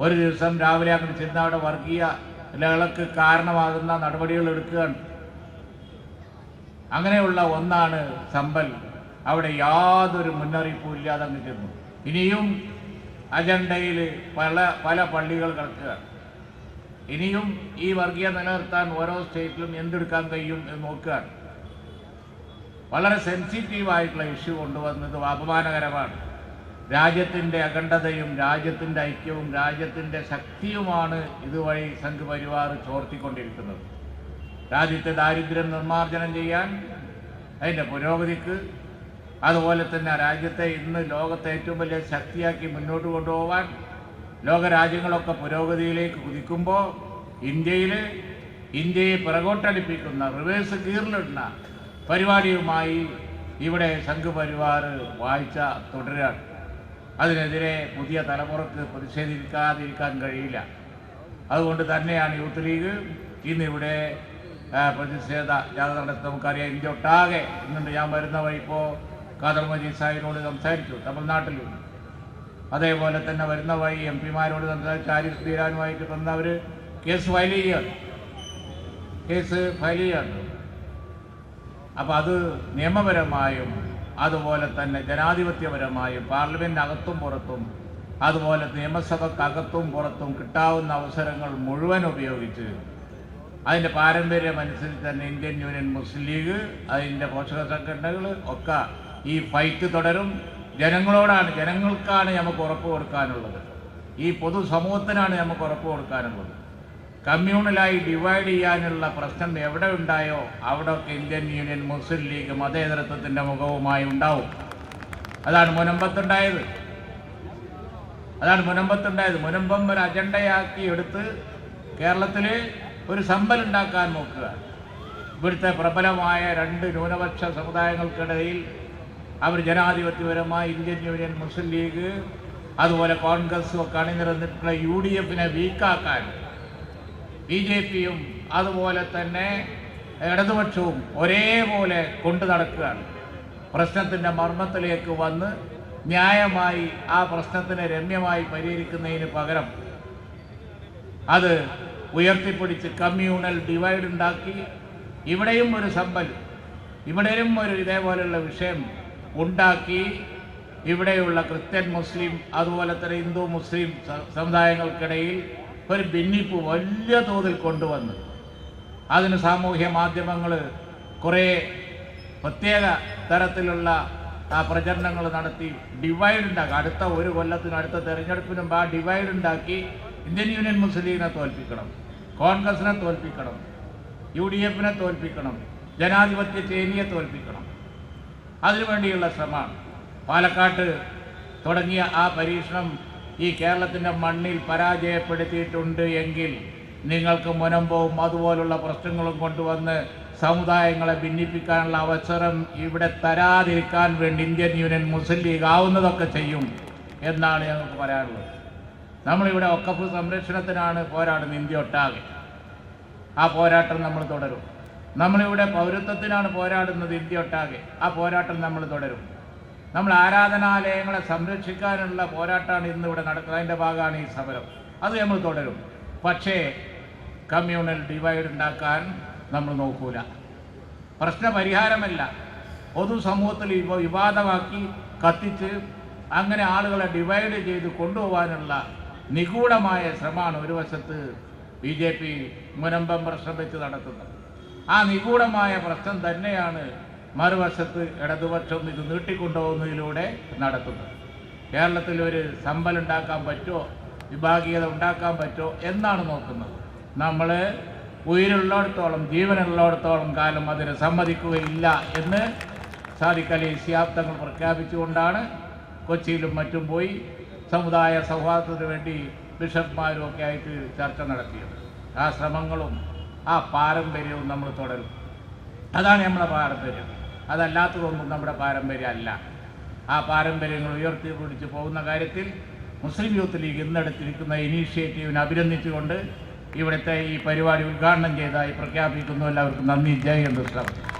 ഒരു ദിവസം രാവിലെ അങ്ങോട്ട് ചെന്ന് അവിടെ വർഗീയ ലഹളക്ക് കാരണമാകുന്ന നടപടികൾ എടുക്കുകയാണ്. അങ്ങനെയുള്ള ഒന്നാണ് സമ്പൽ. അവിടെ യാതൊരു മുന്നറിയിപ്പും ഇല്ലാതെ അങ്ങ് ചെന്നു. ഇനിയും അജണ്ടയിൽ പല പല പള്ളികൾ കിടക്കുകയാണ്. ഇനിയും ഈ വർഗീയ നിലനിർത്താൻ ഓരോ സ്റ്റേറ്റിലും എന്തെടുക്കാൻ കഴിയും എന്ന് നോക്കുക വളരെ സെൻസിറ്റീവ് ആയിട്ടുള്ള ഇഷ്യൂ കൊണ്ടുവന്നത് അപമാനകരമാണ്. രാജ്യത്തിന്റെ അഖണ്ഡതയും രാജ്യത്തിന്റെ ഐക്യവും രാജ്യത്തിന്റെ ശക്തിയുമാണ് ഇതുവഴി സംഘപരിവാർ ചോർത്തിക്കൊണ്ടിരിക്കുന്നത്. രാജ്യത്തെ ദാരിദ്ര്യം നിർമ്മാർജനം ചെയ്യാൻ അതിന്റെ പുരോഗതിക്ക് അതുപോലെ തന്നെ രാജ്യത്തെ ഇന്ന് ലോകത്തെ ഏറ്റവും വലിയ ശക്തിയാക്കി മുന്നോട്ട് കൊണ്ടുപോകാൻ ലോകരാജ്യങ്ങളൊക്കെ പുരോഗതിയിലേക്ക് കുതിക്കുമ്പോൾ ഇന്ത്യയിൽ ഇന്ത്യയെ പിറകോട്ടടിപ്പിക്കുന്ന റിവേഴ്സ് ഗീറിലിടുന്ന പരിപാടിയുമായി ഇവിടെ സംഘപരിവാർ വായിച്ച തുടരുകയാണ്. അതിനെതിരെ പുതിയ തലമുറയ്ക്ക് പ്രതിഷേധിക്കാതിരിക്കാൻ കഴിയില്ല. അതുകൊണ്ട് തന്നെയാണ് യൂത്ത് ലീഗ് ഇന്നിവിടെ പ്രതിഷേധ ജാഥ നടത്തി നമുക്കറിയാം ഇന്ത്യ ഒട്ടാകെ ഇന്നുണ്ട്. ഞാൻ വരുന്ന വഴി ഇപ്പോൾ ഖാദർ മജീദ് സാഹിബിനോട് സംസാരിച്ചു തമിഴ്നാട്ടിലും. അതേപോലെ തന്നെ വരുന്ന വഴി എം പിമാരോട് സംസാരിച്ച് ആരിഫ് തീരാനുമായിട്ട് വന്നവർ കേസ് ഫയൽ ചെയ്യുകയാണ്. കേസ് ഫയൽ ചെയ്യുകയാണ്. അപ്പോൾ അത് നിയമപരമായും അതുപോലെ തന്നെ ജനാധിപത്യപരമായി പാർലമെന്റ് അകത്തും പുറത്തും അതുപോലെ നിയമസഭക്കകത്തും പുറത്തും കിട്ടാവുന്ന അവസരങ്ങൾ മുഴുവൻ ഉപയോഗിച്ച് അതിന്റെ പാരമ്പര്യമനുസരിച്ച് തന്നെ ഇന്ത്യൻ യൂണിയൻ മുസ്ലിം ലീഗ് അതിന്റെ പോഷക സംഘടനകൾ ഒക്കെ ഈ ഫൈറ്റ് തുടരും. ജനങ്ങളോടാണ് ജനങ്ങൾക്കാണ് നമുക്ക് ഉറപ്പ് കൊടുക്കാനുള്ളത്. ഈ പൊതുസമൂഹത്തിനാണ് നമുക്ക് ഉറപ്പ് കൊടുക്കാനുള്ളത്. കമ്മ്യൂണലായി ഡിവൈഡ് ചെയ്യാനുള്ള പ്രശ്നം എവിടെ ഉണ്ടായോ അവിടെയൊക്കെ ഇന്ത്യൻ യൂണിയൻ മുസ്ലിം ലീഗ് മതേതരത്വത്തിന്റെ മുഖവുമായി ഉണ്ടാവും. അതാണ് മുനമ്പത്തുണ്ടായത്. അതാണ് മുനമ്പത്തുണ്ടായത്. മുനമ്പം ഒരു അജണ്ടയാക്കി എടുത്ത് കേരളത്തിൽ ഒരു സമ്പൽ ഉണ്ടാക്കാൻ നോക്കുക. ഇവിടുത്തെ പ്രബലമായ രണ്ട് ന്യൂനപക്ഷ സമുദായങ്ങൾക്കിടയിൽ അവർ ജനാധിപത്യപരമായി ഇന്ത്യൻ യൂണിയൻ മുസ്ലിം ലീഗ് അതുപോലെ കോൺഗ്രസ് ഒക്കെ അണിനിരന്നിട്ടുള്ള യു ഡി എഫിനെ വീക്കാക്കാൻ ബി ജെ പിയും അതുപോലെ തന്നെ ഇടതുപക്ഷവും ഒരേപോലെ കൊണ്ടു നടക്കുകയാണ്. പ്രശ്നത്തിന്റെ മർമ്മത്തിലേക്ക് വന്ന് ന്യായമായി ആ പ്രശ്നത്തിനെ രമ്യമായി പരിഹരിക്കുന്നതിന് പകരം അത് ഉയർത്തിപ്പിടിച്ച് കമ്മ്യൂണൽ ഡിവൈഡ് ഉണ്ടാക്കി ഇവിടെയും ഒരു സമ്പൽ ഇവിടെയും ഒരു ഇതേപോലെയുള്ള വിഷയം ഉണ്ടാക്കി ഇവിടെയുള്ള ക്രിസ്ത്യൻ മുസ്ലിം അതുപോലെ തന്നെ ഹിന്ദു മുസ്ലിം സമുദായങ്ങൾക്കിടയിൽ ഒരു ഭിന്നിപ്പ് വലിയ തോതിൽ കൊണ്ടുവന്ന്. അതിന് സാമൂഹ്യ മാധ്യമങ്ങൾ കുറേ പ്രത്യേക തരത്തിലുള്ള ആ പ്രചരണങ്ങൾ നടത്തി ഡിവൈഡ് ഉണ്ടാക്കി അടുത്ത ഒരു കൊല്ലത്തിനും അടുത്ത തെരഞ്ഞെടുപ്പിനും ആ ഡിവൈഡ് ഉണ്ടാക്കി ഇന്ത്യൻ യൂണിയൻ മുസ്ലിം ലീഗിനെ തോൽപ്പിക്കണം കോൺഗ്രസിനെ തോൽപ്പിക്കണം യു ഡി എഫിനെ തോൽപ്പിക്കണം ജനാധിപത്യ ചേരിയെ തോൽപ്പിക്കണം. അതിനുവേണ്ടിയുള്ള ശ്രമമാണ്. പാലക്കാട്ട് തുടങ്ങിയ ആ പരീക്ഷണം ഈ കേരളത്തിന്റെ മണ്ണിൽ പരാജയപ്പെടുത്തിയിട്ടുണ്ട് എങ്കിൽ നിങ്ങൾക്ക് മുനമ്പവും അതുപോലുള്ള പ്രശ്നങ്ങളും കൊണ്ടുവന്ന് സമുദായങ്ങളെ ഭിന്നിപ്പിക്കാനുള്ള അവസരം ഇവിടെ തരാതിരിക്കാൻ വേണ്ടി ഇന്ത്യൻ യൂണിയൻ മുസ്ലിം ലീഗ് ആവുന്നതൊക്കെ ചെയ്യും എന്നാണ് ഞങ്ങൾക്ക് പറയാനുള്ളത്. നമ്മളിവിടെ ഒക്കപ്പ് സംരക്ഷണത്തിനാണ് പോരാടുന്നത് ഇന്ത്യ ഒട്ടാകെ. ആ പോരാട്ടം നമ്മൾ തുടരും. നമ്മളിവിടെ പൗരത്വത്തിനാണ് പോരാടുന്നത് ഇന്ത്യ ഒട്ടാകെ. ആ പോരാട്ടം നമ്മൾ തുടരും. നമ്മൾ ആരാധനാലയങ്ങളെ സംരക്ഷിക്കാനുള്ള പോരാട്ടമാണ് ഇന്ന് ഇവിടെ നടക്കുന്നത്. അതിന്റെ ഭാഗമാണ് ഈ സമരം. അത് നമ്മൾ തുടരും. പക്ഷേ കമ്മ്യൂണൽ ഡിവൈഡ് ഉണ്ടാക്കാൻ നമ്മൾ നോക്കൂല. പ്രശ്ന പരിഹാരമല്ല പൊതുസമൂഹത്തിൽ ഇപ്പോൾ വിവാദമാക്കി കത്തിച്ച് അങ്ങനെ ആളുകളെ ഡിവൈഡ് ചെയ്ത് കൊണ്ടുപോകാനുള്ള നിഗൂഢമായ ശ്രമമാണ് ഒരു വശത്ത് ബി ജെ പി മുനമ്പം പ്രശ്നം വെച്ച് നടത്തുന്നത്. ആ നിഗൂഢമായ പ്രശ്നം തന്നെയാണ് മറുവശത്ത് ഇടതുപക്ഷം ഇത് നീട്ടിക്കൊണ്ടുപോകുന്നതിലൂടെ നടത്തുന്നത് കേരളത്തിൽ ഒരു സമ്പലുണ്ടാക്കാൻ പറ്റുമോ? വിഭാഗീയത ഉണ്ടാക്കാൻ പറ്റുമോ? എന്നാണ് നോക്കുന്നത്. നമ്മൾ ഉயிருള്ളിടത്തോളം ജീവനുള്ളിടത്തോളം കാലം അതിന് സമ്മതിക്കുകയില്ല എന്ന് ശിഹാബ് തങ്ങൾ പ്രഖ്യാപിച്ചുകൊണ്ടാണ് കൊച്ചിയിലും മറ്റും പോയി സമുദായ സൗഹാർദ്ദത്തിന് വേണ്ടി ബിഷപ്പ്മാരും ഒക്കെ ആയിട്ട് ചർച്ച നടത്തിയത്. ആ ശ്രമങ്ങളും ആ പാരമ്പര്യവും നമ്മൾ തുടരും. അതാണ് നമ്മുടെ പാരമ്പര്യം. അതല്ലാത്തതൊന്നും നമ്മുടെ പാരമ്പര്യമല്ല. ആ പാരമ്പര്യങ്ങൾ ഉയർത്തി പിടിച്ച് പോകുന്ന കാര്യത്തിൽ മുസ്ലിം യൂത്ത് ലീഗ് ഇന്നെടുത്തിരിക്കുന്ന ഇനീഷ്യേറ്റീവിനെ അഭിനന്ദിച്ചുകൊണ്ട് ഇവിടുത്തെ ഈ പരിപാടി ഉദ്ഘാടനം ചെയ്തതായി പ്രഖ്യാപിക്കുന്നു. എല്ലാവർക്കും നന്ദി. ജയ് ഹിന്ദ്.